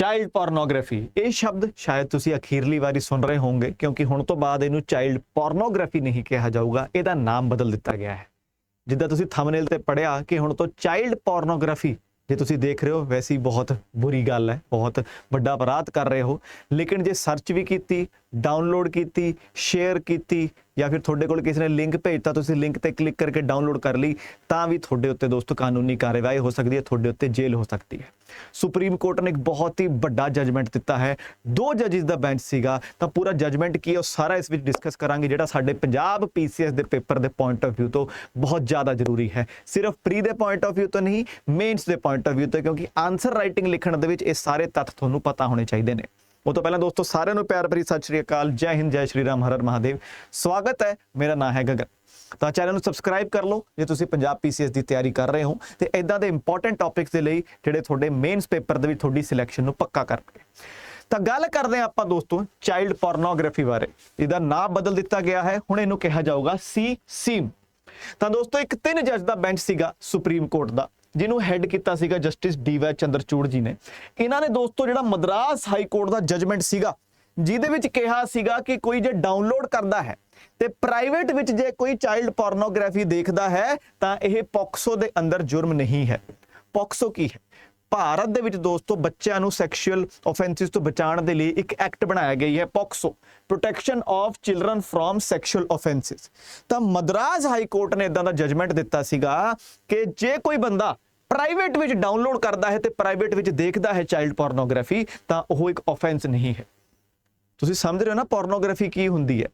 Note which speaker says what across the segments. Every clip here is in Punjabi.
Speaker 1: ਚਾਈਲਡ ਪੋਰਨੋਗ੍ਰਾਫੀ ਇਹ ਸ਼ਬਦ ਸ਼ਾਇਦ ਤੁਸੀਂ ਅਖੀਰਲੀ ਵਾਰੀ ਸੁਣ ਰਹੇ ਹੋਵੋਗੇ, ਕਿਉਂਕਿ ਹੁਣ ਤੋਂ ਬਾਅਦ ਇਹਨੂੰ ਚਾਈਲਡ ਪੋਰਨੋਗ੍ਰਾਫੀ ਨਹੀਂ ਕਿਹਾ ਜਾਊਗਾ, ਇਹਦਾ ਨਾਮ ਬਦਲ ਦਿੱਤਾ ਗਿਆ ਹੈ। ਜਿੱਦਾਂ ਤੁਸੀਂ ਥੰਬਨੇਲ ਤੇ ਪੜਿਆ ਕਿ ਹੁਣ ਤੋਂ ਚਾਈਲਡ ਪੋਰਨੋਗ੍ਰਾਫੀ ਜੇ ਤੁਸੀਂ ਦੇਖ ਰਹੇ ਹੋ, ਵੈਸੀ ਬਹੁਤ ਬੁਰੀ ਗੱਲ ਹੈ, ਬਹੁਤ ਵੱਡਾ ਅਪਰਾਧ ਕਰ ਰਹੇ ਹੋ। ਲੇਕਿਨ ਜੇ ਸਰਚ ਵੀ ਕੀਤੀ ਡਾਊਨਲੋਡ ਕੀਤੀ ਸ਼ੇਅਰ ਕੀਤੀ ਜਾਂ ਫਿਰ ਤੁਹਾਡੇ ਕੋਲ ਕਿਸੇ ਨੇ ਲਿੰਕ ਭੇਜਤਾ, ਤੁਸੀਂ ਲਿੰਕ ਤੇ ਕਲਿੱਕ ਕਰਕੇ ਡਾਊਨਲੋਡ ਕਰ ਲਈ, ਤਾਂ ਵੀ ਤੁਹਾਡੇ ਉੱਤੇ ਦੋਸਤੋ ਕਾਨੂੰਨੀ ਕਾਰਵਾਈ ਹੋ ਸਕਦੀ ਹੈ, ਤੁਹਾਡੇ ਉੱਤੇ ਜੇਲ੍ਹ ਹੋ ਸਕਦੀ ਹੈ। ਸੁਪਰੀਮ ਕੋਰਟ ਨੇ ਇੱਕ ਬਹੁਤ ਹੀ ਵੱਡਾ ਜਜਮੈਂਟ ਦਿੱਤਾ ਹੈ। ਦੋ ਜੱਜਿਸ ਦਾ ਬੈਂਚ ਸੀਗਾ, ਤਾਂ ਪੂਰਾ ਜਜਮੈਂਟ ਕੀ ਹੈ, ਉਹ ਸਾਰਾ ਇਸ ਵਿੱਚ ਡਿਸਕਸ ਕਰਾਂਗੇ, ਜਿਹੜਾ ਸਾਡੇ ਪੰਜਾਬ ਪੀਸੀਐਸ ਦੇ ਪੇਪਰ ਦੇ ਪੁਆਇੰਟ ਆਫ View ਤੋਂ ਬਹੁਤ ਜ਼ਿਆਦਾ ਜ਼ਰੂਰੀ ਹੈ। ਸਿਰਫ ਪ੍ਰੀ ਦੇ ਪੁਆਇੰਟ ਆਫ View ਤੋਂ ਨਹੀਂ ਮੇਨਸ ਦੇ ਪੁਆਇੰਟ ਆਫ View ਤੋਂ, ਕਿਉਂਕਿ ਆਨਸਰ ਰਾਈਟਿੰਗ ਲਿਖਣ ਦੇ ਵਿੱਚ ਇਹ ਸਾਰੇ ਤੱਥ ਤੁਹਾਨੂੰ ਪਤਾ ਹੋਣੇ ਚਾਹੀਦੇ ਨੇ। ਉਹ ਤੋਂ ਪਹਿਲਾਂ ਦੋਸਤੋ ਸਾਰਿਆਂ ਨੂੰ ਪਿਆਰ ਭਰੀ ਸਤਿ ਸ਼੍ਰੀ ਅਕਾਲ, ਜੈ ਹਿੰਦ, ਜੈ ਸ਼੍ਰੀ ਰਾਮ, ਹਰ ਮਹਾਦੇਵ। ਸਵਾਗਤ ਹੈ, ਮੇਰਾ ਨਾਮ ਹੈ ਗਗਨ। ਤਾਂ ਚੈਨਲ ਨੂੰ ਸਬਸਕ੍ਰਾਈਬ ਕਰ ਲਓ, ਜੇ ਤੁਸੀਂ ਪੰਜਾਬ ਪੀਸੀਐਸ ਦੀ ਤਿਆਰੀ ਕਰ ਰਹੇ ਹੋ, ਤੇ ਇਦਾਂ ਦੇ ਇੰਪੋਰਟੈਂਟ ਟੌਪਿਕਸ ਦੇ ਲਈ ਜਿਹੜੇ ਤੁਹਾਡੇ ਮੇਨਸ ਪੇਪਰ ਦੇ ਵਿੱਚ ਤੁਹਾਡੀ ਸਿਲੈਕਸ਼ਨ ਨੂੰ ਪੱਕਾ ਕਰਨਗੇ। ਤਾਂ ਗੱਲ ਕਰਦੇ ਹਾਂ ਆਪਾਂ ਦੋਸਤੋ ਚਾਈਲਡ ਪੋਰਨੋਗ੍ਰਾਫੀ ਬਾਰੇ। ਇਹਦਾ ਨਾਮ ਬਦਲ ਦਿੱਤਾ ਗਿਆ ਹੈ, ਹੁਣ ਇਹਨੂੰ ਕਿਹਾ ਜਾਊਗਾ ਸੀ ਸੀਮ ਤਾਂ ਦੋਸਤੋ ਇੱਕ ਤਿੰਨ ਜੱਜ ਦਾ ਬੈਂਚ ਸੀਗਾ ਸੁਪਰੀਮ ਕੋਰਟ ਦਾ। ਜਿਹਨੂੰ ਹੈੱਡ ਕੀਤਾ ਸੀਗਾ ਜਸਟਿਸ ਡੀ ਵਾਈ ਚੰਦਰਚੂੜ ਜੀ ਨੇ। ਇਹਨਾਂ ਨੇ ਦੋਸਤੋ ਜਿਹੜਾ ਮਦਰਾਸ ਹਾਈ ਕੋਰਟ ਦਾ ਜਜਮੈਂਟ ਸੀਗਾ, ਜਿਹਦੇ ਵਿੱਚ ਕਿਹਾ ਸੀਗਾ ਕਿ ਕੋਈ ਜੇ ਡਾਊਨਲੋਡ ਕਰਦਾ ਹੈ ਤੇ ਪ੍ਰਾਈਵੇਟ ਵਿੱਚ ਜੇ ਕੋਈ ਚਾਈਲਡ ਪੋਰਨੋਗ੍ਰਾਫੀ ਦੇਖਦਾ ਹੈ, ਤਾਂ ਇਹ ਪੌਕਸੋ ਦੇ ਅੰਦਰ ਜੁਰਮ ਨਹੀਂ ਹੈ। ਪੌਕਸੋ ਕੀ ਹੈ? ਭਾਰਤ ਦੇ ਵਿੱਚ ਦੋਸਤੋ ਬੱਚਿਆਂ ਨੂੰ ਸੈਕਸ਼ੂਅਲ ਆਫੈਂਸਸ ਤੋਂ ਬਚਾਉਣ ਦੇ ਲਈ ਇੱਕ ਐਕਟ ਬਣਾਇਆ ਗਈ ਹੈ, POCSO protection of children from sexual offences ਤਾਂ ਮਦਰਾਜ ਹਾਈ ਕੋਰਟ ਨੇ ਇਦਾਂ ਦਾ ਜਜਮੈਂਟ ਦਿੱਤਾ ਸੀਗਾ ਕਿ ਜੇ ਕੋਈ ਬੰਦਾ ਪ੍ਰਾਈਵੇਟ ਵਿੱਚ ਡਾਊਨਲੋਡ ਕਰਦਾ ਹੈ ਤੇ ਪ੍ਰਾਈਵੇਟ ਵਿੱਚ ਦੇਖਦਾ ਹੈ ਚਾਈਲਡ ਪੋਰਨੋਗ੍ਰਾਫੀ ਤਾਂ ਉਹ ਇੱਕ ਆਫੈਂਸ ਨਹੀਂ ਹੈ। ਤੁਸੀਂ ਸਮਝ ਰਹੇ ਹੋ ਨਾ ਪੋਰਨੋਗ੍ਰਾਫੀ ਕੀ ਹੁੰਦੀ ਹੈ?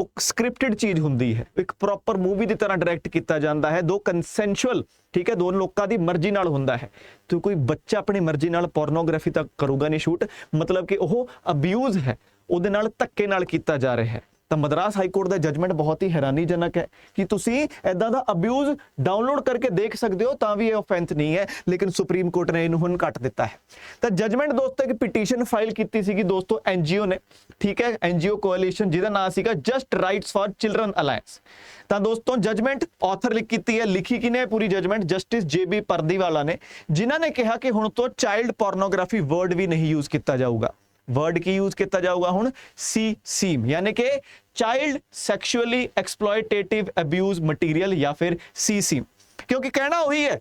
Speaker 1: ਉਹ ਸਕ੍ਰਿਪਟਡ ਚੀਜ਼ ਹੁੰਦੀ ਹੈ। ਇੱਕ ਪ੍ਰੋਪਰ ਮੂਵੀ ਦੀ ਤਰ੍ਹਾਂ ਡਾਇਰੈਕਟ ਕੀਤਾ ਜਾਂਦਾ ਹੈ। ਦੋ ਕੰਸੈਂਸ਼ੂਅਲ ਠੀਕ ਹੈ, ਦੋ ਲੋਕਾਂ ਦੀ ਮਰਜ਼ੀ ਨਾਲ ਹੁੰਦਾ ਹੈ। ਤੇ ਕੋਈ ਬੱਚਾ ਆਪਣੀ ਮਰਜ਼ੀ ਨਾਲ ਪੋਰਨੋਗ੍ਰਾਫੀ ਤਾਂ ਕਰੂਗਾ ਨਹੀਂ ਸ਼ੂਟ ਮਤਲਬ ਕਿ ਉਹ ਅਬਿਊਜ਼ ਹੈ। ਉਹਦੇ ਨਾਲ ਧੱਕੇ ਨਾਲ ਕੀਤਾ ਜਾ ਰਿਹਾ ਹੈ। ਤਾਂ ਮਦਰਾਸ ਹਾਈ ਕੋਰਟ ਦਾ ਜਜਮੈਂਟ ਬਹੁਤ ਹੀ ਹੈਰਾਨੀਜਨਕ ਹੈ ਕਿ ਤੁਸੀਂ ਐਦਾਂ ਦਾ ਅਬਿਊਜ਼ ਡਾਊਨਲੋਡ ਕਰਕੇ ਦੇਖ ਸਕਦੇ ਹੋ ਤਾਂ ਵੀ ਇਹ ਆਫੈਂਸ ਨਹੀਂ ਹੈ, ਲੇਕਿਨ ਸੁਪਰੀਮ ਕੋਰਟ ਨੇ ਇਹਨੂੰ ਹੁਣ ਕੱਟ ਦਿੱਤਾ ਹੈ। ਤਾਂ ਜਜਮੈਂਟ ਦੋਸਤੋ ਇੱਕ ਪਿਟੀਸ਼ਨ ਫਾਈਲ ਕੀਤੀ ਸੀਗੀ ਦੋਸਤੋ ਐਨ ਐਨਜੀਓ ਨੇ, ਠੀਕ ਹੈ? ਐਨ ਐਨਜੀਓ ਕੋਲੀਸ਼ਨ ਜਿਹਦਾ ਨਾਮ ਸੀਗਾ just rights for children alliance ਤਾਂ ਦੋਸਤੋ ਜਜਮੈਂਟ ਆਥਰ ਲਿਖ ਕੀਤੀ ਹੈ, ਲਿਖੀ ਕਿਨੇ ਪੂਰੀ judgement justice J B Pardiwala ਨੇ, ਜਿਨ੍ਹਾਂ ਨੇ ਕਿਹਾ ਕਿ ਹੁਣ ਤੋਂ ਚਾਈਲਡ ਪੋਰਨੋਗ੍ਰਾਫੀ ਵਰਡ ਵੀ ਨਹੀਂ ਯੂਜ਼ ਕੀਤਾ ਜਾਊਗਾ। ਵਰਡ ਕੀ ਯੂਜ਼ ਕੀਤਾ ਜਾਊਗਾ ਹੁਣ? ਸੀ ਸੀਮ ਯਾਨੀ ਕਿ child sexually exploitative abuse material ਜਾਂ ਫਿਰ ਸੀ ਸੀਮ ਕਿਉਂਕਿ ਕਹਿਣਾ ਉਹੀ ਹੈ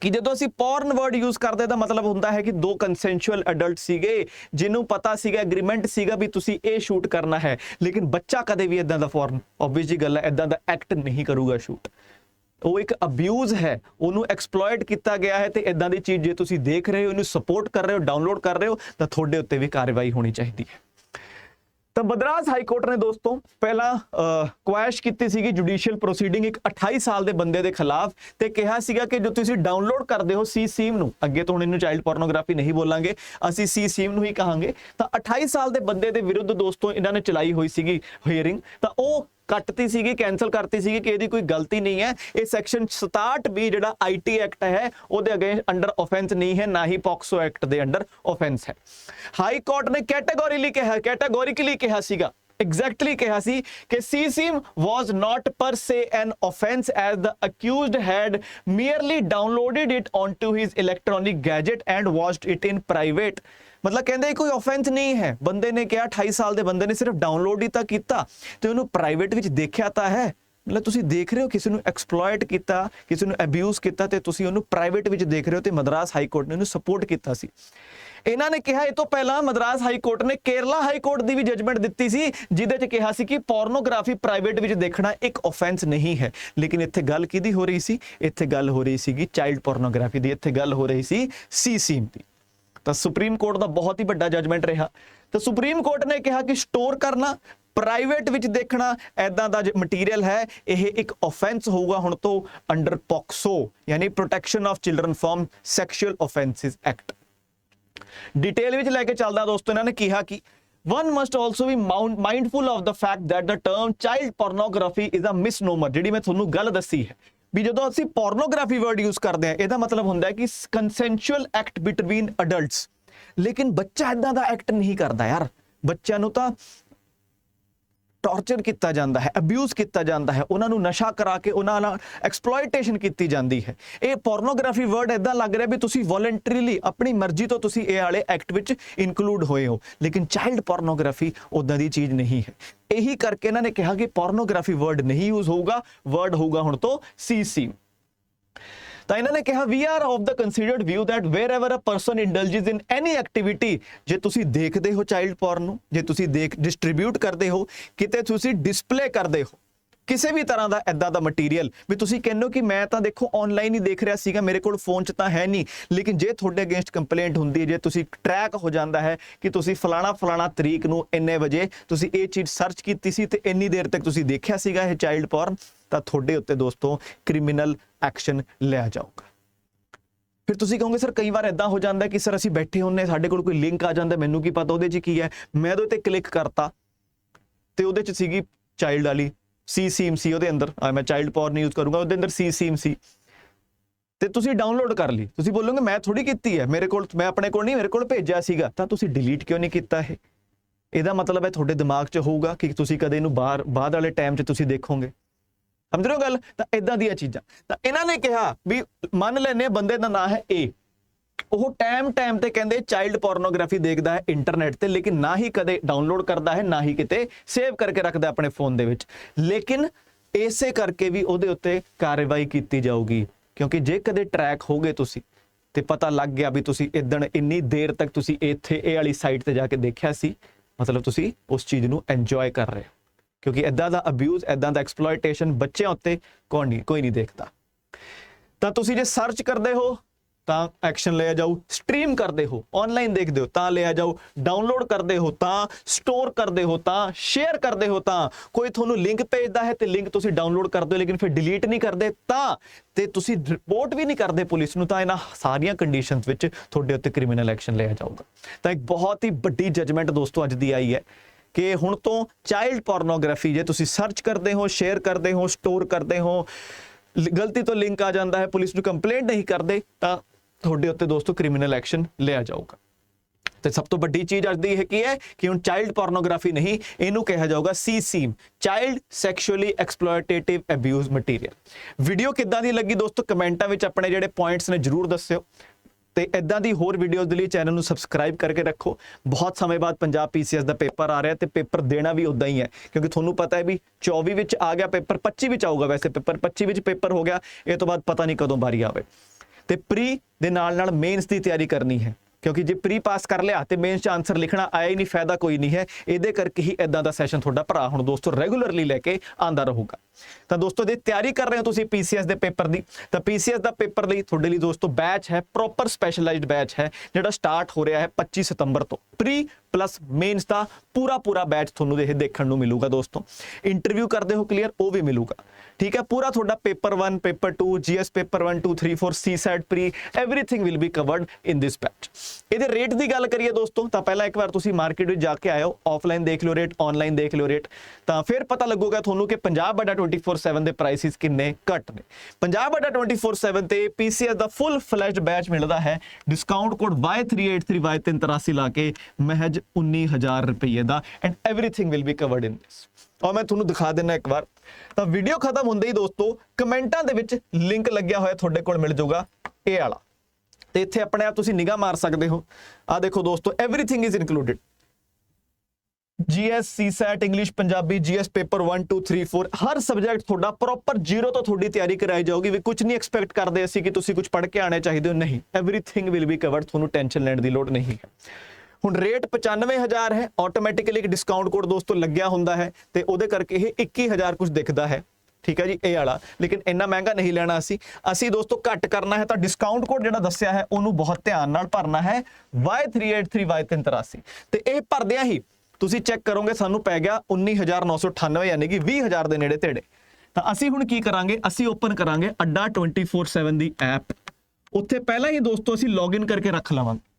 Speaker 1: ਕਿ ਜਦੋਂ ਅਸੀਂ ਪੋਰਨ ਵਰਡ ਯੂਜ਼ ਕਰਦੇ ਤਾਂ ਮਤਲਬ ਹੁੰਦਾ ਹੈ ਕਿ ਦੋ ਕੰਸੈਂਸ਼ੂਅਲ ਅਡਲਟ ਸੀਗੇ, ਜਿਹਨੂੰ ਪਤਾ ਸੀਗਾ ਐਗਰੀਮੈਂਟ ਸੀਗਾ ਵੀ ਤੁਸੀਂ ਇਹ ਸ਼ੂਟ ਕਰਨਾ ਹੈ। ਲੇਕਿਨ ਬੱਚਾ ਕਦੇ ਵੀ ਇਦਾਂ ਦਾ ਫੋਰਨ ਆਬਵੀਅਸ ਗੱਲ ਹੈ ਇਦਾਂ ਦਾ ਐਕਟ ਨਹੀਂ ਕਰੂਗਾ ਸ਼ੂਟ ਉਹ ਇੱਕ ਅਬਿਊਜ਼ ਹੈ। ਉਹਨੂੰ ਐਕਸਪਲੋਇਟ ਕੀਤਾ ਗਿਆ ਹੈ ਤੇ ਇਦਾਂ ਦੀ ਚੀਜ਼ ਜੇ ਤੁਸੀਂ ਦੇਖ ਰਹੇ ਹੋ, ਇਹਨੂੰ ਸਪੋਰਟ ਕਰ ਰਹੇ ਹੋ ਡਾਊਨਲੋਡ ਕਰ ਰਹੇ ਹੋ, ਤਾਂ ਤੁਹਾਡੇ ਉੱਤੇ ਵੀ ਕਾਰਵਾਈ ਹੋਣੀ ਚਾਹੀਦੀ ਹੈ। ਤਾਂ ਮਦਰਾਸ ਹਾਈ ਕੋਰਟ ਨੇ ਦੋਸਤੋ, ਪਹਿਲਾਂ ਕੁਐਸ਼ ਕੀਤੀ ਸੀਗੀ ਜੁਡੀਸ਼ੀਅਲ ਪ੍ਰੋਸੀਡਿੰਗ ਇੱਕ 28 ਸਾਲ ਦੇ ਬੰਦੇ ਦੇ ਖਿਲਾਫ ਤੇ ਕਿਹਾ ਸੀਗਾ ਕਿ ਜੋ ਤੁਸੀਂ ਡਾਊਨਲੋਡ ਕਰਦੇ ਹੋ ਸੀ ਸੀਮ ਨੂੰ, ਅੱਗੇ ਤੋਂ ਹੁਣ ਇਹਨੂੰ ਚਾਈਲਡ ਪੋਰਨੋਗ੍ਰਾਫੀ ਨਹੀਂ ਬੋਲਾਂਗੇ, ਅਸੀਂ ਸੀ ਸੀਮ ਨੂੰ ਹੀ ਕਹਾਂਗੇ। ਤਾਂ 28 ਸਾਲ ਦੇ ਬੰਦੇ ਦੇ ਵਿਰੁੱਧ ਦੋਸਤੋ, ਇਹਨਾਂ ਨੇ ਚਲਾਈ ਹੋਈ ਸੀਗੀ ਹੀਅਰਿੰਗ ਤਾਂ ਉਹ ਕੱਟਤੀ ਸੀਗੀ ਕੈਨਸਲ ਕਰਤੀ ਸੀਗੀ ਕਿ ਇਹਦੀ ਕੋਈ ਗਲਤੀ ਨਹੀਂ ਹੈ। ਇਹ ਸੈਕਸ਼ਨ 67 ਵੀ ਜਿਹੜਾ ਆਈਟੀ ਐਕਟ ਹੈ, ਉਹਦੇ ਅਗੇਂਸਟ ਅੰਡਰ ਆਫੈਂਸ ਨਹੀਂ ਹੈ, ਨਾ ਹੀ ਪੌਕਸੋ ਐਕਟ ਦੇ ਅੰਡਰ ਆਫੈਂਸ ਹੈ। ਹਾਈ ਕੋਰਟ ਨੇ ਕੈਟਾਗੋਰੀਲੀ ਕਿਹਾ ਕੈਟਾਗੋਰੀਕਲੀ ਕਿਹਾ ਸੀਗਾ? ਐਗਜ਼ੈਕਟਲੀ ਕਿਹਾ ਸੀ ਕਿ CSEM was not per se an offence as the accused had merely downloaded it onto his electronic gadget and watched it in private ਮਤਲਬ ਕਹਿੰਦੇ ਇਹ ਕੋਈ ਆਫੈਂਸ ਨਹੀਂ ਹੈ। ਬੰਦੇ ਨੇ ਕਿਹਾ 28 ਸਾਲ ਦੇ ਬੰਦੇ ਨੇ ਸਿਰਫ ਡਾਊਨਲੋਡ ਹੀ ਤਾਂ ਕੀਤਾ ਤੇ ਉਹਨੂੰ ਪ੍ਰਾਈਵੇਟ ਵਿੱਚ ਦੇਖਿਆ ਤਾਂ ਹੈ। ਮਤਲਬ ਤੁਸੀਂ ਦੇਖ ਰਹੇ ਹੋ, ਕਿਸੇ ਨੂੰ ਐਕਸਪਲੋਇਟ ਕੀਤਾ, ਕਿਸੇ ਨੂੰ ਅਬਿਊਜ਼ ਕੀਤਾ ਤੇ ਤੁਸੀਂ ਉਹਨੂੰ ਪ੍ਰਾਈਵੇਟ ਵਿੱਚ ਦੇਖ ਰਹੇ ਹੋ ਤੇ ਮਦਰਾਸ ਹਾਈ ਕੋਰਟ ਨੇ ਉਹਨੂੰ ਸਪੋਰਟ ਕੀਤਾ ਸੀ। ਇਹਨਾਂ ਨੇ ਕਿਹਾ, ਇਹ ਤੋਂ ਪਹਿਲਾਂ ਮਦਰਾਸ ਹਾਈ ਕੋਰਟ ਨੇ ਕੇਰਲਾ ਹਾਈ ਕੋਰਟ ਦੀ ਵੀ ਜਜਮੈਂਟ ਦਿੱਤੀ ਸੀ, ਜਿਹਦੇ 'ਚ ਕਿਹਾ ਸੀ ਕਿ ਪੋਰਨੋਗ੍ਰਾਫੀ ਪ੍ਰਾਈਵੇਟ ਵਿੱਚ ਦੇਖਣਾ ਇੱਕ ਆਫੈਂਸ ਨਹੀਂ ਹੈ। ਲੇਕਿਨ ਇੱਥੇ ਗੱਲ ਕਿਹਦੀ ਹੋ ਰਹੀ ਸੀ? ਇੱਥੇ ਗੱਲ ਹੋ ਰਹੀ ਸੀਗੀ ਚਾਈਲਡ ਪੋਰਨੋਗ੍ਰਾਫੀ ਦੀ, ਇੱਥੇ ਗੱਲ ਹੋ ਰਹੀ ਸੀ ਸੀ ਸੀਮ ਦੀ। ਤਾਂ ਸੁਪਰੀਮ ਕੋਰਟ ਦਾ ਬਹੁਤ ਹੀ ਵੱਡਾ ਜਜਮੈਂਟ ਰਿਹਾ। ਤਾਂ ਸੁਪਰੀਮ ਕੋਰਟ ਨੇ ਕਿਹਾ ਕਿ ਸਟੋਰ ਕਰਨਾ ਪ੍ਰਾਈਵੇਟ ਵਿੱਚ ਦੇਖਣਾ ਐਦਾਂ ਦਾ ਮਟੀਰੀਅਲ ਹੈ, ਇਹ ਇੱਕ ਆਫੈਂਸ ਹੋਊਗਾ ਹੁਣ ਤੋਂ ਅੰਡਰ ਪੋਕਸੋ ਯਾਨੀ protection of children from sexual offences act detail ਵਿੱਚ ਲੈ ਕੇ ਚੱਲਦਾ ਦੋਸਤੋ, ਇਹਨਾਂ ਨੇ ਕਿਹਾ ਕਿ one must also be mindful of the fact that the term child pornography is a misnomer, ਜਿਹੜੀ ਮੈਂ ਤੁਹਾਨੂੰ ਗੱਲ ਦੱਸੀ ਹੈ। ਵੀ ਜਦੋਂ ਅਸੀਂ ਪੋਰਨੋਗ੍ਰਾਫੀ ਵਰਡ ਯੂਜ਼ ਕਰਦੇ ਹਾਂ, ਇਹਦਾ ਮਤਲਬ ਹੁੰਦਾ ਹੈ ਕਿ ਕੰਸੈਂਸ਼ੂਅਲ ਐਕਟ ਬਿਟਵੀਨ ਅਡਲਟਸ ਲੇਕਿਨ ਬੱਚਾ ਇਦਾਂ ਦਾ ਐਕਟ ਨਹੀਂ ਕਰਦਾ ਯਾਰ। ਬੱਚਿਆਂ ਨੂੰ ਤਾਂ ਟੌਰਚਰ ਕੀਤਾ ਜਾਂਦਾ ਹੈ ਅਬਿਊਜ਼ ਕੀਤਾ ਜਾਂਦਾ ਹੈ, ਉਹਨਾਂ ਨੂੰ ਨਸ਼ਾ ਕਰਾ ਕੇ ਉਹਨਾਂ ਨਾਲ ਐਕਸਪਲੋਇਟੇਸ਼ਨ ਕੀਤੀ ਜਾਂਦੀ ਹੈ। ਇਹ ਪੋਰਨੋਗ੍ਰਾਫੀ ਵਰਡ ਇਦਾਂ ਲੱਗ ਰਿਹਾ ਵੀ ਤੁਸੀਂ ਵੋਲੰਟਰੀਲੀ ਆਪਣੀ ਮਰਜ਼ੀ ਤੋਂ ਤੁਸੀਂ ਇਹ ਵਾਲੇ ਐਕਟ ਵਿੱਚ ਇਨਕਲੂਡ ਹੋਏ ਹੋ, ਲੇਕਿਨ ਚਾਈਲਡ ਪੋਰਨੋਗ੍ਰਾਫੀ ਉਦਾਂ ਦੀ ਚੀਜ਼ ਨਹੀਂ ਹੈ। ਇਹੀ ਕਰਕੇ ਇਹਨਾਂ ਨੇ ਕਿਹਾ ਕਿ ਪੋਰਨੋਗ੍ਰਾਫੀ ਵਰਡ ਨਹੀਂ ਯੂਜ਼ ਹੋਊਗਾ ਵਰਡ ਹੋਊਗਾ ਹੁਣ ਤੋਂ ਸੀਸੀ ਤਾਂ ਇਹਨਾਂ ਨੇ ਕਿਹਾ we are of the considered view that wherever a person indulges in any activity, ਜੇ ਤੁਸੀਂ ਦੇਖਦੇ ਹੋ ਚਾਈਲਡ ਪੋਰਨ ਨੂੰ, ਜੇ ਤੁਸੀਂ ਦੇਖ ਡਿਸਟ੍ਰੀਬਿਊਟ ਕਰਦੇ ਹੋ, ਕਿਤੇ ਤੁਸੀਂ ਡਿਸਪਲੇ ਕਰਦੇ ਹੋ, ਕਿਸੇ ਵੀ ਤਰ੍ਹਾਂ ਦਾ ਐਦਾਂ ਦਾ ਮਟੀਰੀਅਲ ਵੀ ਤੁਸੀਂ ਕਹਿੰਦੇ ਹੋ ਕਿ ਮੈਂ ਤਾਂ ਦੇਖੋ ਆਨਲਾਈਨ ਹੀ ਦੇਖ ਰਿਹਾ ਸੀਗਾ, ਮੇਰੇ ਕੋਲ ਫੋਨ 'ਚ ਤਾਂ ਹੈ ਨਹੀਂ, ਲੇਕਿਨ ਜੇ ਤੁਹਾਡੇ ਅਗੇਂਸਟ ਕੰਪਲੇਂਟ ਹੁੰਦੀ ਹੈ ਜੇ ਤੁਸੀਂ ਟਰੈਕ ਹੋ ਜਾਂਦਾ ਹੈ ਕਿ ਤੁਸੀਂ ਫਲਾਣਾ ਫਲਾਣਾ ਤਰੀਕ ਨੂੰ ਇੰਨੇ ਵਜੇ ਤੁਸੀਂ ਇਹ ਚੀਜ਼ ਸਰਚ ਕੀਤੀ ਸੀ ਤੇ ਇੰਨੀ ਦੇਰ ਤੱਕ ਤੁਸੀਂ ਦੇਖਿਆ ਸੀਗਾ ਇਹ ਚਾਈਲਡ ਪੋਰਨ ਤਾਂ ਤੁਹਾਡੇ ਉੱਤੇ ਦੋਸਤੋ ਕ੍ਰਿਮੀਨਲ ਐਕਸ਼ਨ ਲਿਆ ਜਾਊਗਾ। ਫਿਰ ਤੁਸੀਂ ਕਹੋਗੇ, ਸਰ, ਕਈ ਵਾਰ ਇਦਾਂ ਹੋ ਜਾਂਦਾ ਕਿ ਸਰ ਅਸੀਂ ਬੈਠੇ ਹੁੰਨੇ ਸਾਡੇ ਕੋਲ ਕੋਈ ਲਿੰਕ ਆ ਜਾਂਦਾ, ਮੈਨੂੰ ਕੀ ਪਤਾ, ਉਹਦੇ 'ਚ ਕੀ ਹੈ? ਮੈਂ ਉਹਦੇ ਤੇ ਕਲਿੱਕ ਕਰਤਾ ਤੇ ਉਹਦੇ 'ਚ ਸੀਗੀ ਚਾਈਲਡ ਵਾਲੀ ਸੀ ਸੀਮ ਸੀ ਉਹਦੇ ਅੰਦਰ। ਆ ਮੈਂ ਚਾਈਲਡ ਪੋਰਨ ਯੂਜ਼ ਕਰੂੰਗਾ, ਉਹਦੇ ਅੰਦਰ ਸੀ ਸੀਮ ਸੀ ਤੇ ਤੁਸੀਂ ਡਾਊਨਲੋਡ ਕਰ ਲਈ। ਤੁਸੀਂ ਬੋਲੋਗੇ, ਮੈਂ ਥੋੜੀ ਕੀਤੀ ਹੈ, ਮੇਰੇ ਕੋਲ, ਮੈਂ ਆਪਣੇ ਕੋਲ ਨਹੀਂ, ਮੇਰੇ ਕੋਲ ਭੇਜਿਆ ਸੀਗਾ। ਤਾਂ ਤੁਸੀਂ ਡਿਲੀਟ ਕਿਉਂ ਨਹੀਂ ਕੀਤਾ ਇਹ? ਇਹਦਾ ਮਤਲਬ ਹੈ ਤੁਹਾਡੇ ਦਿਮਾਗ 'ਚ ਹੋਊਗਾ ਕਿ ਤੁਸੀਂ ਕਦੇ ਇਹਨੂੰ ਬਾਹਰ, ਬਾਅਦ ਵਾਲੇ ਟਾਈਮ 'ਚ ਤੁਸੀਂ ਦੇਖੋਗੇ। ਸਮਝ ਰਹੇ ਹੋ ਗੱਲ? ਤਾਂ ਇਦਾਂ ਦੀਆਂ ਚੀਜ਼ਾਂ। ਤਾਂ ਇਹਨਾਂ ਨੇ ਕਿਹਾ ਵੀ ਮੰਨ ਲੈਨੇ ਬੰਦੇ ਦਾ ਨਾਂ ਹੈ ਏ ਉਹ ਟਾਈਮ ਟਾਈਮ ਤੇ ਕਹਿੰਦੇ ਚਾਈਲਡ ਪੋਰਨੋਗ੍ਰਾਫੀ ਦੇਖਦਾ ਹੈ ਇੰਟਰਨੈਟ ਤੇ, ਲੇਕਿਨ ਨਾ ਹੀ ਕਦੇ ਡਾਊਨਲੋਡ ਕਰਦਾ ਹੈ, ਨਾ ਹੀ ਕਿਤੇ ਸੇਵ ਕਰਕੇ ਰੱਖਦਾ ਆਪਣੇ ਫੋਨ ਦੇ ਵਿੱਚ। ਲੇਕਿਨ ਇਸੇ ਕਰਕੇ ਵੀ ਉਹਦੇ ਉੱਤੇ ਕਾਰਵਾਈ ਕੀਤੀ ਜਾਊਗੀ, ਕਿਉਂਕਿ ਜੇ ਕਦੇ ਟਰੈਕ ਹੋਗੇ ਤੁਸੀਂ ਤੇ ਪਤਾ ਲੱਗ ਗਿਆ ਵੀ ਤੁਸੀਂ ਇਦਣ ਇੰਨੀ ਦੇਰ ਤੱਕ ਤੁਸੀਂ ਇੱਥੇ ਇਹ ਵਾਲੀ ਸਾਈਟ ਤੇ ਜਾ ਕੇ ਦੇਖਿਆ ਸੀ, ਮਤਲਬ ਤੁਸੀਂ ਉਸ ਚੀਜ਼ ਨੂੰ ਇੰਜੋਏ ਕਰ ਰਹੇ ਹੋ। ਕਿਉਂਕਿ ਇਦਾਂ ਦਾ ਅਬਿਊਜ਼ ਇਦਾਂ ਦਾ ਐਕਸਪਲੋਇਟੇਸ਼ਨ ਬੱਚਿਆਂ ਉੱਤੇ ਕੌਣ ਨਹੀਂ, ਕੋਈ ਨਹੀਂ ਦੇਖਦਾ। ਤਾਂ ਤੁਸੀਂ ਜੇ ਸਰਚ ਕਰਦੇ ਹੋ, ਤਾਂ ਐਕਸ਼ਨ ਲਿਆ ਜਾਓ ਸਟ੍ਰੀਮ ਕਰਦੇ ਹੋ ਆਨਲਾਈਨ ਦੇਖਦੇ ਹੋ, ਤਾਂ ਲਿਆ ਜਾਓ ਡਾਊਨਲੋਡ ਕਰਦੇ ਹੋ, ਤਾਂ ਸਟੋਰ ਕਰਦੇ ਹੋ, ਤਾਂ ਸ਼ੇਅਰ ਕਰਦੇ ਹੋ, ਤਾਂ ਕੋਈ ਤੁਹਾਨੂੰ ਲਿੰਕ ਭੇਜਦਾ ਹੈ ਤੇ ਲਿੰਕ ਤੁਸੀਂ ਡਾਊਨਲੋਡ ਕਰਦੇ ਹੋ, ਲੇਕਿਨ ਫਿਰ ਡਿਲੀਟ ਨਹੀਂ ਕਰਦੇ, ਤਾਂ ਤੇ ਤੁਸੀਂ ਰਿਪੋਰਟ ਵੀ ਨਹੀਂ ਕਰਦੇ ਪੁਲਿਸ ਨੂੰ, ਤਾਂ ਇਹਨਾਂ ਸਾਰੀਆਂ ਕੰਡੀਸ਼ਨਸ ਵਿੱਚ ਤੁਹਾਡੇ ਉੱਤੇ ਕ੍ਰਿਮੀਨਲ ਐਕਸ਼ਨ ਲਿਆ ਜਾਊਗਾ। ਤਾਂ ਇੱਕ ਬਹੁਤ ਹੀ ਵੱਡੀ ਜਜਮੈਂਟ ਦੋਸਤੋ ਅੱਜ ਦੀ ਆਈ ਹੈ। ਕਿ ਹੁਣ ਤੋਂ ਚਾਈਲਡ ਪੋਰਨੋਗ੍ਰਾਫੀ ਜੇ ਤੁਸੀਂ ਸਰਚ ਕਰਦੇ ਹੋ ਸ਼ੇਅਰ ਕਰਦੇ ਹੋ ਸਟੋਰ ਕਰਦੇ ਹੋ, ਲ- ਗਲਤੀ ਤੋਂ ਲਿੰਕ ਆ ਜਾਂਦਾ ਹੈ, ਪੁਲਿਸ ਨੂੰ ਕੰਪਲੇਂਟ ਨਹੀਂ ਕਰਦੇ, ਤਾਂ ਤੁਹਾਡੇ ਉੱਤੇ ਦੋਸਤੋ ਕ੍ਰਿਮੀਨਲ ਐਕਸ਼ਨ ਲਿਆ ਜਾਊਗਾ। ਤੇ ਸਭ ਤੋਂ ਵੱਡੀ ਚੀਜ਼ ਅੱਜ ਦੀ ਹੈ ਕੀ ਹੈ ਕਿ ਹੁਣ ਚਾਈਲਡ ਪੋਰਨੋਗ੍ਰਾਫੀ ਨਹੀਂ, ਇਹਨੂੰ ਕਿਹਾ ਜਾਊਗਾ CSEM child sexually exploitative abuse material video ਕਿੱਦਾਂ ਦੀ ਲੱਗੀ ਦੋਸਤੋ? ਕਮੈਂਟਾਂ ਵਿੱਚ ਆਪਣੇ ਜਿਹੜੇ ਪੁਆਇੰਟਸ ਨੇ ਜਰੂਰ ਦੱਸਿਓ। ਤੇ ਇਦਾਂ ਦੀ ਹੋਰ ਵੀਡੀਓਜ਼ ਦੇ ਲਈ ਚੈਨਲ ਨੂੰ ਸਬਸਕ੍ਰਾਈਬ ਕਰਕੇ ਰੱਖੋ। ਬਹੁਤ ਸਮੇਂ ਬਾਅਦ ਪੰਜਾਬ ਪੀਸੀਐਸ ਦਾ ਪੇਪਰ ਆ ਰਿਹਾ ਤੇ ਪੇਪਰ ਦੇਣਾ ਵੀ ਉਦਾਂ ਹੀ ਹੈ। ਕਿਉਂਕਿ ਤੁਹਾਨੂੰ ਪਤਾ ਹੈ ਵੀ 24 ਵਿੱਚ ਆ ਗਿਆ ਪੇਪਰ 25 ਵਿੱਚ ਆਊਗਾ ਵੈਸੇ ਪੇਪਰ 25 ਵਿੱਚ ਪੇਪਰ ਹੋ ਗਿਆ, ਇਹ ਤੋਂ ਬਾਅਦ ਪਤਾ ਨਹੀਂ ਕਦੋਂ ਬਾਰੀ ਆਵੇ। ਤੇ ਪ੍ਰੀ ਦੇ ਨਾਲ ਨਾਲ ਮੇਨਸ ਦੀ ਤਿਆਰੀ ਕਰਨੀ ਹੈ। ਕਿਉਂਕਿ ਜੇ ਪ੍ਰੀ ਪਾਸ ਕਰ ਲਿਆ ਤੇ ਮੇਨਸ ਚ ਆਨਸਰ ਲਿਖਣਾ ਆਇਆ ਹੀ ਨਹੀਂ, ਫਾਇਦਾ ਕੋਈ ਨਹੀਂ ਹੈ। ਇਹਦੇ ਕਰਕੇ ਹੀ ਇਦਾਂ ਦਾ ਸੈਸ਼ਨ ਤੁਹਾਡਾ ਭਰਾ ਹੁਣ ਦੋਸਤੋ ਰੈਗੂਲਰਲੀ ਲੈ ਕੇ ਆਂਦਾ ਰਹੂਗਾ। ਤਾਂ ਦੋਸਤੋ ਜੇ ਤਿਆਰੀ ਕਰ ਰਹੇ ਹੋ ਤੁਸੀਂ ਪੀਸੀਐਸ ਦੇ ਪੇਪਰ ਦੀ ਤਾਂ ਪੀਸੀਐਸ ਦਾ ਪੇਪਰ ਲਈ ਤੁਹਾਡੇ ਲਈ ਦੋਸਤੋ ਬੈਚ ਹੈ ਪ੍ਰੋਪਰ ਸਪੈਸ਼ਲਾਈਜ਼ਡ ਬੈਚ ਹੈ ਜਿਹੜਾ ਸਟਾਰਟ ਹੋ ਰਿਹਾ ਹੈ 25 ਸਤੰਬਰ ਤੋਂ ਪ੍ਰੀ ਪਲੱਸ ਮੇਨਸ ਦਾ ਪੂਰਾ ਪੂਰਾ ਬੈਚ ਤੁਹਾਨੂੰ ਇਹ ਦੇਖਣ ਨੂੰ ਮਿਲੂਗਾ ਦੋਸਤੋ ਇੰਟਰਵਿਊ ਕਰਦੇ ਹੋ ਕਲੀਅਰ ਉਹ ਵੀ ਮਿਲੂਗਾ ਠੀਕ ਹੈ ਪੂਰਾ ਤੁਹਾਡਾ paper 1 paper 2 GS paper 1 2 3 4 CSAT pre everything will be covered in this batch ਇਹਦੇ ਰੇਟ ਦੀ ਗੱਲ ਕਰੀਏ ਦੋਸਤੋ ਤਾਂ ਪਹਿਲਾਂ ਇੱਕ ਵਾਰ ਤੁਸੀਂ ਮਾਰਕੀਟ ਵਿੱਚ ਜਾ ਕੇ ਆਇਓ ਆਫਲਾਈਨ ਦੇਖ ਲਿਓ ਰੇਟ ਆਨਲਾਈਨ ਦੇਖ ਲਿਓ ਰੇਟ ਤਾਂ ਫਿਰ ਪਤਾ ਲੱਗੂਗਾ ਤੁਹਾਨੂੰ ਕਿ ਪੰਜਾਬ ਬੜਾ 24/7 ਦੇ ਪ੍ਰਾਈਸਿਸ ਕਿੰਨੇ ਘੱਟ ਨੇ ਪੰਜਾਬ ਬੜਾ 24/7 ਤੇ ਪੀਸੀਐਸ ਦਾ ਫੁੱਲ ਫਲੈਸ਼ਡ ਬੈਚ ਮਿਲਦਾ ਹੈ ਡਿਸਕਾਊਂਟ ਕੋਡ Y383Y383 ਲਾ ਕੇ ਮਹਿਜ 19000 ਰੁਪਏ ਦਾ and everything will be covered in this ਔਰ ਮੈਂ ਤੁਹਾਨੂੰ ਦਿਖਾ ਦਿੰਨਾ ਇੱਕ ਵਾਰ ਤਾਂ ਵੀਡੀਓ ਖਤਮ ਹੁੰਦੇ ਹੀ ਦੋਸਤੋ ਕਮੈਂਟਾਂ ਦੇ ਵਿੱਚ ਲਿੰਕ ਲੱਗਿਆ ਹੋਇਆ ਤੁਹਾਡੇ ਕੋਲ ਮਿਲ ਜਾਊਗਾ ਇਹ ਵਾਲਾ ਤੇ ਇੱਥੇ ਆਪਣੇ ਆਪ ਤੁਸੀਂ ਨਿਗਾਹ ਮਾਰ ਸਕਦੇ ਹੋ ਆ ਦੇਖੋ ਦੋਸਤੋ everything is included GS CSAT English Punjabi GS paper 1 2 3 4 ਹਰ ਸਬਜੈਕਟ ਤੁਹਾਡਾ ਪ੍ਰੋਪਰ ਜ਼ੀਰੋ ਤੋਂ ਤੁਹਾਡੀ ਤਿਆਰੀ ਕਰਾਈ ਜਾਊਗੀ ਵੀ ਕੁਝ ਨਹੀਂ ਐਕਸਪੈਕਟ ਕਰਦੇ ਅਸੀਂ ਕਿ ਤੁਸੀਂ ਕੁਝ ਪੜ੍ਹ ਕੇ ਆਣੇ ਚਾਹੀਦੇ ਹੋ ਨਹੀਂ एवरीथिंग ਵਿਲ ਬੀ ਕਵਰਡ ਤੁਹਾਨੂੰ ਟੈਨਸ਼ਨ ਲੈਣ ਦੀ ਲੋੜ ਨਹੀਂ ਹੈ ਹੁਣ ਰੇਟ 95000 ਹੈ ਆਟੋਮੈਟਿਕਲੀ ਇੱਕ ਡਿਸਕਾਊਂਟ ਕੋਡ ਦੋਸਤੋ ਲੱਗਿਆ ਹੁੰਦਾ ਹੈ ਤੇ ਉਹਦੇ ਕਰਕੇ ਇਹ 21000 ਕੁਝ ਦਿਖਦਾ ਹੈ ਠੀਕ ਹੈ ਜੀ ਇਹ ਵਾਲਾ ਲੇਕਿਨ ਇੰਨਾ ਮਹਿੰਗਾ ਨਹੀਂ ਲੈਣਾ ਅਸੀਂ ਅਸੀਂ ਦੋਸਤੋ ਘੱਟ ਕਰਨਾ ਹੈ ਤਾਂ ਡਿਸਕਾਊਂਟ ਕੋਡ ਜਿਹੜਾ ਦੱਸਿਆ ਹੈ ਉਹਨੂੰ ਬਹੁਤ ਧਿਆਨ ਨਾਲ ਭਰਨਾ ਹੈ Y383Y383 ਤੇ ਇਹ ਭਰਦਿਆਂ ਹੀ ਤੁਸੀਂ ਚੈੱਕ ਕਰੋਗੇ, ਸਾਨੂੰ ਪੈ ਗਿਆ 19998 ਯਾਨੀ ਕਿ 20000 ਦੇ ਨੇੜੇ ਤੇੜੇ। ਤਾਂ ਅਸੀਂ ਹੁਣ ਕੀ ਕਰਾਂਗੇ? ਅਸੀਂ ਓਪਨ ਕਰਾਂਗੇ ਅੱਡਾ 24/7 ਦੀ ਐਪ ਉੱਥੇ ਪਹਿਲਾਂ ਹੀ ਦੋਸਤੋ ਅਸੀਂ ਲੌਗਇਨ ਕਰਕੇ ਰੱਖ ਲਵਾਂਗੇ।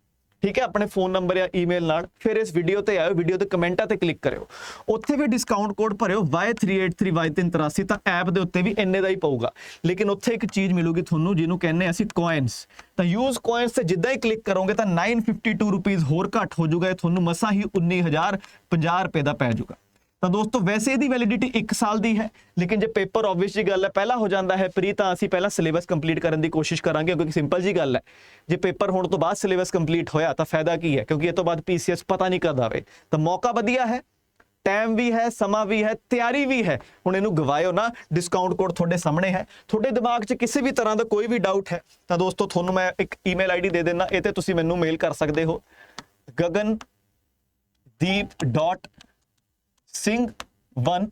Speaker 1: ਠੀਕ ਹੈ, ਆਪਣੇ ਫੋਨ ਨੰਬਰ ਜਾਂ ਈਮੇਲ ਨਾਲ ਫਿਰ ਇਸ ਵੀਡੀਓ ਤੇ ਆਇਓ ਵੀਡੀਓ ਦੇ ਕਮੈਂਟਾਂ ਤੇ ਕਲਿੱਕ ਕਰਿਓ। ਉੱਥੇ ਵੀ ਡਿਸਕਾਊਂਟ ਕੋਡ ਭਰਿਓ Y383Y383 ਤਾਂ ਐਪ ਦੇ ਉੱਤੇ ਵੀ ਇੰਨੇ ਦਾ ਹੀ ਪਊਗਾ। ਲੇਕਿਨ ਉੱਥੇ ਇੱਕ ਚੀਜ਼ ਮਿਲੂਗੀ ਤੁਹਾਨੂੰ, ਜਿਹਨੂੰ ਕਹਿੰਦੇ ਅਸੀਂ ਕੋਇਨਸ ਤਾਂ ਯੂਜ਼ ਕੋਇਨਸ ਤੇ ਜਿੱਦਾਂ ਹੀ ਕਲਿੱਕ ਕਰੋਗੇ ਤਾਂ 952 ਰੁਪਏ ਹੋਰ ਘੱਟ ਹੋ ਜਾਊਗਾ, ਇਹ ਤੁਹਾਨੂੰ ਮਸਾਂ ਹੀ 19050 ਰੁਪਏ ਦਾ ਪੈ ਜਾਊਗਾ। ਤਾਂ ਦੋਸਤੋ, ਵੈਸੇ ਇਹਦੀ ਵੈਲਿਡਿਟੀ 1 ਸਾਲ ਦੀ ਹੈ, ਲੇਕਿਨ ਜੇ ਪੇਪਰ ਆਬਵੀਅਸ ਜੀ ਗੱਲ ਹੈ, ਪਹਿਲਾਂ ਹੋ ਜਾਂਦਾ ਹੈ ਪ੍ਰੀ ਤਾਂ ਅਸੀਂ ਪਹਿਲਾਂ ਸਿਲੇਬਸ ਕੰਪਲੀਟ ਕਰਨ ਦੀ ਕੋਸ਼ਿਸ਼ ਕਰਾਂਗੇ, ਕਿਉਂਕਿ ਸਿੰਪਲ ਜੀ ਗੱਲ ਹੈ। ਜੇ ਪੇਪਰ ਹੋਣ ਤੋਂ ਬਾਅਦ ਸਿਲੇਬਸ ਕੰਪਲੀਟ ਹੋਇਆ, ਤਾਂ ਫਾਇਦਾ ਕੀ ਹੈ? ਕਿਉਂਕਿ ਇਹ ਤੋਂ ਬਾਅਦ ਪੀਸੀਐਸ ਪਤਾ ਨਹੀਂ ਕਦ ਆਵੇ ਤਾਂ ਮੌਕਾ ਵਧੀਆ ਹੈ ਟਾਈਮ ਵੀ ਹੈ, ਸਮਾਂ ਵੀ ਹੈ, ਤਿਆਰੀ ਵੀ ਹੈ। ਹੁਣ ਇਹਨੂੰ ਗਵਾਇਓ ਨਾ ਡਿਸਕਾਊਂਟ ਕੋਡ ਤੁਹਾਡੇ ਸਾਹਮਣੇ ਹੈ। ਤੁਹਾਡੇ ਦਿਮਾਗ 'ਚ ਕਿਸੇ ਵੀ ਤਰ੍ਹਾਂ ਦਾ ਕੋਈ ਵੀ ਡਾਊਟ ਹੈ, ਤਾਂ ਦੋਸਤੋ, ਤੁਹਾਨੂੰ ਮੈਂ ਇੱਕ ਈਮੇਲ ਆਈਡੀ ਦੇ ਦੇਣਾ ਇਹ ਤੇ ਤੁਸੀਂ ਮੈਨੂੰ ਮੇਲ ਕਰ ਸਕਦੇ ਹੋ। ਗਗਨ ਦੀਪ Singh 1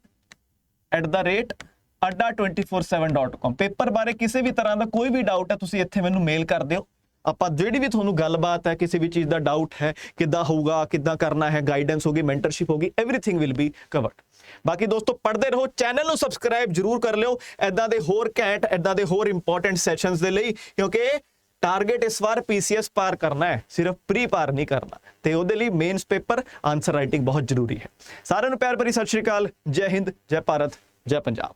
Speaker 1: at the rate adda247.com paper ਬਾਰੇ ਕਿਸੇ ਵੀ ਤਰ੍ਹਾਂ ਦਾ ਕੋਈ ਵੀ ਡਾਊਟ ਹੈ ਤੁਸੀਂ ਇੱਥੇ ਮੈਨੂੰ ਮੇਲ ਕਰ ਦਿਓ ਆਪਾਂ ਜਿਹੜੀ ਵੀ ਤੁਹਾਨੂੰ ਗੱਲਬਾਤ ਹੈ ਕਿਸੇ ਵੀ ਚੀਜ਼ ਦਾ ਡਾਊਟ ਹੈ ਕਿੱਦਾਂ ਹੋਊਗਾ ਕਿੱਦਾਂ ਕਰਨਾ ਹੈ ਗਾਈਡੈਂਸ ਹੋਗੀ ਮੈਂਟਰਸ਼ਿਪ ਹੋਗੀ एवरीथिंग ਵਿਲ ਬੀ ਕਵਰਡ ਬਾਕੀ ਦੋਸਤੋ ਪੜ੍ਹਦੇ ਰਹੋ ਚੈਨਲ ਨੂੰ ਸਬਸਕ੍ਰਾਈਬ ਜਰੂਰ ਕਰ ਲਿਓ ਐਦਾਂ ਦੇ ਹੋਰ ਘੈਂਟ ਐਦਾਂ ਦੇ ਹੋਰ ਇੰਪੋਰਟੈਂਟ ਸੈਸ਼ਨਸ ਦੇ ਲਈ ਕਿਉਂਕਿ ਟਾਰਗੇਟ ਇਸ ਵਾਰ ਪੀਸੀਐਸ ਪਾਰ ਕਰਨਾ ਹੈ, ਸਿਰਫ ਪ੍ਰੀ ਪਾਰ ਨਹੀਂ ਕਰਨਾ, ਤੇ ਉਹਦੇ ਲਈ ਮੇਨਸ ਪੇਪਰ ਆਨਸਰ ਰਾਈਟਿੰਗ ਬਹੁਤ ਜ਼ਰੂਰੀ ਹੈ। ਸਾਰਿਆਂ ਨੂੰ ਪਿਆਰ ਭਰੀ ਸਤਿ ਸ਼੍ਰੀ ਅਕਾਲ, ਜੈ ਹਿੰਦ, ਜੈ ਭਾਰਤ, ਜੈ ਪੰਜਾਬ।